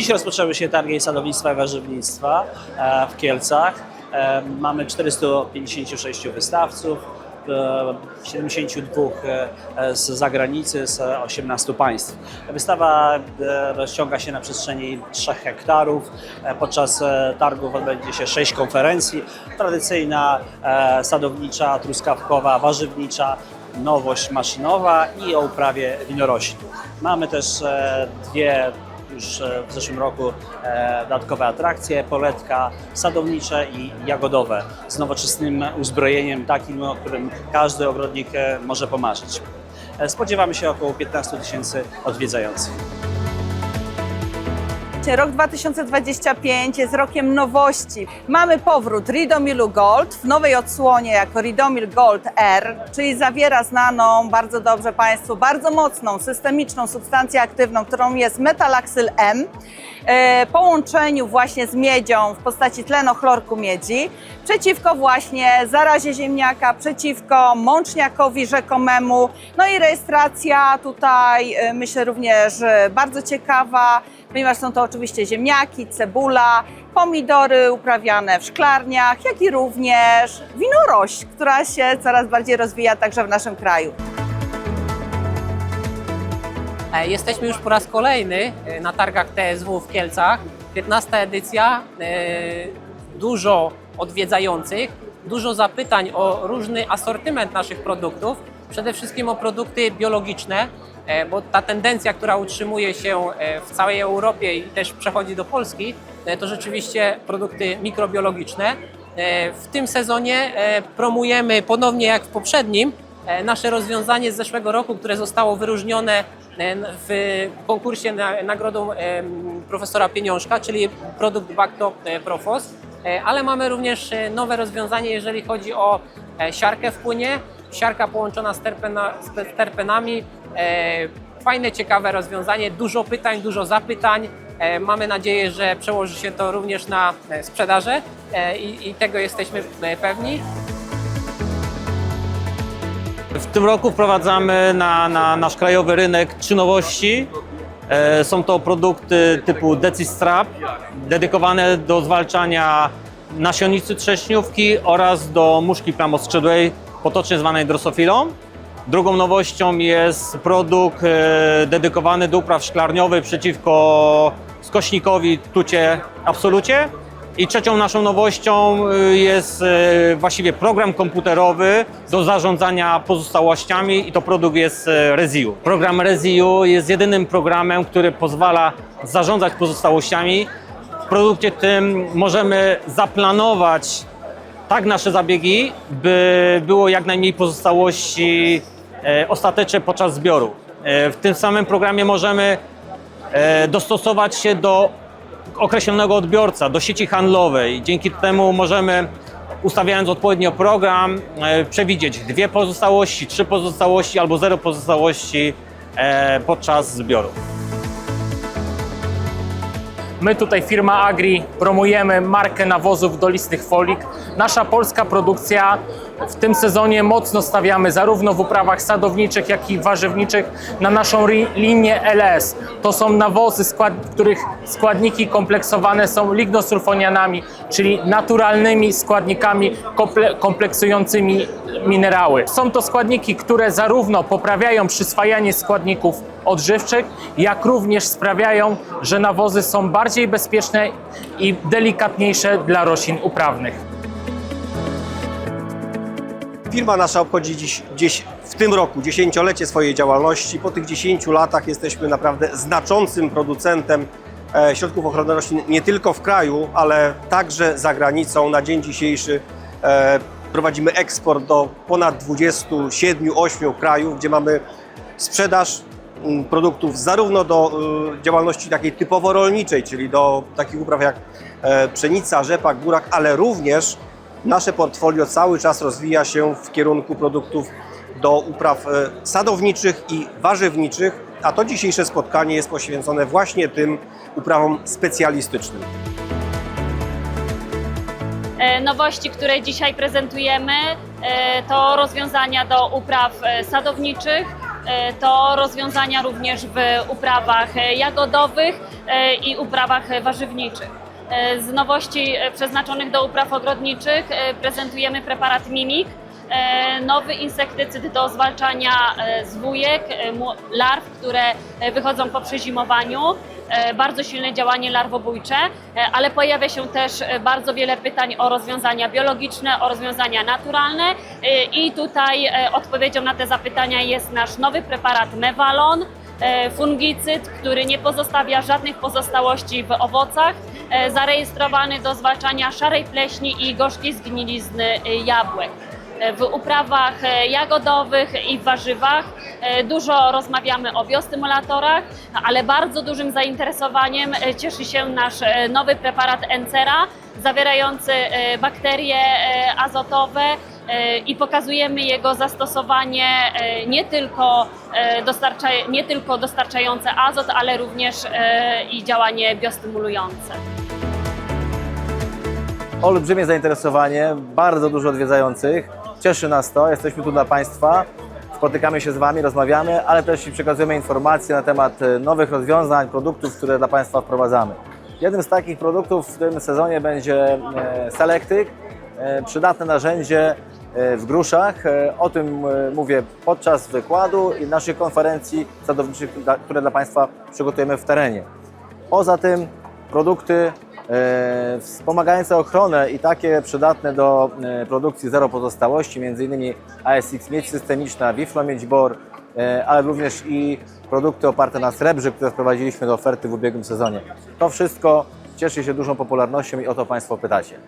Dziś rozpoczęły się targi sadownictwa i warzywnictwa e, w Kielcach. E, Mamy 456 wystawców, 72 e, z zagranicy, z 18 państw. Wystawa e, rozciąga się na przestrzeni 3 hektarów. E, Podczas e, targów odbędzie się 6 konferencji. Tradycyjna e, sadownicza, truskawkowa, warzywnicza, nowość maszynowa i o uprawie winorośli. Mamy też e, dwie już e, w zeszłym roku e, dodatkowe atrakcje, poletka sadownicze i jagodowe z nowoczesnym uzbrojeniem takim, o którym każdy ogrodnik e, może pomarzyć. Spodziewamy się około 15 tysięcy odwiedzających. Rok 2025 jest rokiem nowości. Mamy powrót Ridomilu Gold w nowej odsłonie jako Ridomil Gold R, czyli zawiera znaną bardzo dobrze Państwu, bardzo mocną, systemiczną substancję aktywną, którą jest metalaxyl M, e, połączeniu właśnie z miedzią w postaci tlenochlorku miedzi, przeciwko właśnie zarazie ziemniaka, przeciwko mączniakowi rzekomemu. No i rejestracja tutaj e, myślę również e, bardzo ciekawa, ponieważ są to oczywiście ziemniaki, cebula, pomidory uprawiane w szklarniach, jak i również winorośl, która się coraz bardziej rozwija także w naszym kraju. E, Jesteśmy już po raz kolejny e, na targach TSW w Kielcach. 15 edycja, e, dużo odwiedzających, dużo zapytań o różny asortyment naszych produktów, przede wszystkim o produkty biologiczne, e, bo ta tendencja, która utrzymuje się e, w całej Europie i też przechodzi do Polski, e, to rzeczywiście produkty mikrobiologiczne. W tym sezonie promujemy ponownie jak w poprzednim nasze rozwiązanie z zeszłego roku, które zostało wyróżnione w konkursie na, nagrodą profesora Pieniążka, czyli produkt Bacto e, Profos. Ale mamy również nowe rozwiązanie, jeżeli chodzi o siarkę w płynie. Siarka połączona z, terpena, z terpenami. E, Fajne, ciekawe rozwiązanie, dużo pytań, dużo zapytań. E, Mamy nadzieję, że przełoży się to również na e, sprzedaże e, i, i tego jesteśmy pewni. W tym roku wprowadzamy na, na nasz krajowy rynek trzy nowości. Są to produkty typu Decistrap, dedykowane do zwalczania nasiennicy trzeszniówki oraz do muszki plamoskrzydłej, potocznie zwanej drosofilą. Drugą nowością jest produkt e, dedykowany do upraw szklarniowych przeciwko skośnikowi tucie absolucie. I trzecią naszą nowością y, jest y, właściwie program komputerowy do zarządzania pozostałościami i to produkt jest Reziu. Program Reziu jest jedynym programem, który pozwala zarządzać pozostałościami. W produkcie tym możemy zaplanować tak nasze zabiegi, by było jak najmniej pozostałości e, ostateczne podczas zbioru. E, w tym samym programie możemy e, dostosować się do określonego odbiorca, do sieci handlowej. Dzięki temu możemy, ustawiając odpowiednio program, przewidzieć dwie pozostałości, trzy pozostałości albo zero pozostałości podczas zbioru. My tutaj, firma Agri, promujemy markę nawozów dolistych folik. Nasza polska produkcja w tym sezonie mocno stawiamy zarówno w uprawach sadowniczych, jak i warzywniczych na naszą linię LS. To są nawozy, skład, których składniki kompleksowane są lignosulfonianami, czyli naturalnymi składnikami komple, kompleksującymi minerały. Są to składniki, które zarówno poprawiają przyswajanie składników odżywczych, jak również sprawiają, że nawozy są bardziej bezpieczne i delikatniejsze dla roślin uprawnych. Firma nasza obchodzi dziś, w tym roku dziesięciolecie swojej działalności. Po tych 10 latach jesteśmy naprawdę znaczącym producentem e, środków ochrony roślin nie tylko w kraju, ale także za granicą. Na dzień dzisiejszy e, prowadzimy eksport do ponad 27-8 krajów, gdzie mamy sprzedaż mm, produktów zarówno do y, działalności takiej typowo rolniczej, czyli do takich upraw jak e, pszenica, rzepak, burak, ale również nasze portfolio cały czas rozwija się w kierunku produktów do upraw e, sadowniczych i warzywniczych, a to dzisiejsze spotkanie jest poświęcone właśnie tym uprawom specjalistycznym. E, Nowości, które dzisiaj prezentujemy, e, to rozwiązania do upraw sadowniczych, to rozwiązania również w uprawach jagodowych i uprawach warzywniczych. E, Z nowości e, przeznaczonych do upraw ogrodniczych e, prezentujemy preparat Mimik, nowy insektycyd do zwalczania zwójek, larw, które wychodzą po przezimowaniu. Bardzo silne działanie larwobójcze, ale pojawia się też bardzo wiele pytań o rozwiązania biologiczne, o rozwiązania naturalne. I tutaj odpowiedzią na te zapytania jest nasz nowy preparat Mevalon, fungicyd, który nie pozostawia żadnych pozostałości w owocach, e, zarejestrowany do zwalczania szarej pleśni i gorzkiej zgnilizny e, jabłek. E, W uprawach e, jagodowych i w warzywach e, dużo rozmawiamy o biostymulatorach, ale bardzo dużym zainteresowaniem e, cieszy się nasz e, nowy preparat Encera, zawierający e, bakterie e, azotowe e, i pokazujemy jego zastosowanie e, nie tylko, e, dostarcza, nie tylko dostarczające azot, ale również e, i działanie biostymulujące. olbrzymie zainteresowanie, bardzo dużo odwiedzających. Cieszy nas to, jesteśmy tu dla Państwa, spotykamy się z Wami, rozmawiamy, ale też przekazujemy informacje na temat e, nowych rozwiązań, produktów, które dla Państwa wprowadzamy. Jednym z takich produktów w tym sezonie będzie e, Selectyk, e, przydatne narzędzie e, w gruszach. E, O tym e, mówię podczas wykładu i naszych konferencji sadowniczych, które dla Państwa przygotujemy w terenie. Poza tym produkty e, wspomagające ochronę i takie przydatne do e, produkcji zero pozostałości, m.in. ASX miedź systemiczna, Wiflo miedź bor, e, ale również i produkty oparte na srebrze, które wprowadziliśmy do oferty w ubiegłym sezonie. To wszystko cieszy się dużą popularnością i o to Państwo pytacie.